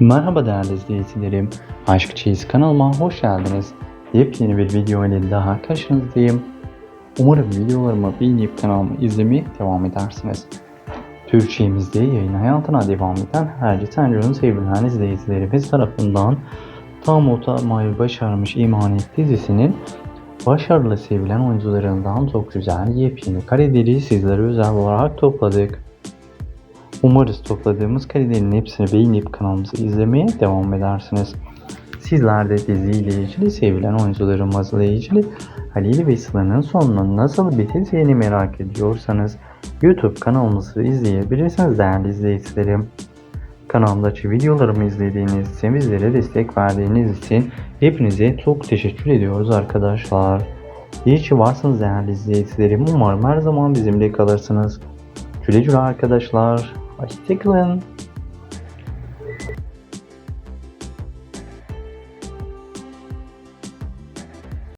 Merhaba değerli izleyicilerim. Aşk Çeyiz kanalıma hoş geldiniz. Yepyeni bir video ile daha karşınızdayım. Umarım videolarımı beğenip kanalımı izlemeye devam edersiniz. Türkçemizde yayın hayatına devam eden Herci Tencer'ın sevilen izleyicilerimiz tarafından tam otamayı başarmış İmanet dizisinin başarılı sevilen oyuncularından çok güzel yepyeni kareleri sizlere özel olarak topladık. Umarız topladığımız karelerin hepsini beğenip kanalımızı izlemeye devam edersiniz. Sizler de diziyle ilgili sevilen oyuncularımızla ilgili Halil ve Sıla'nın sonunun nasıl biteceğini merak ediyorsanız YouTube kanalımızı izleyebilirsiniz değerli izleyicilerim. Kanalımdaki videolarımı izlediğiniz için bizlere destek verdiğiniz için hepinize çok teşekkür ediyoruz arkadaşlar. İyi ki varsınız değerli izleyicilerim. Umarım her zaman bizimle kalırsınız. Güle güle arkadaşlar. Hoşçakalın.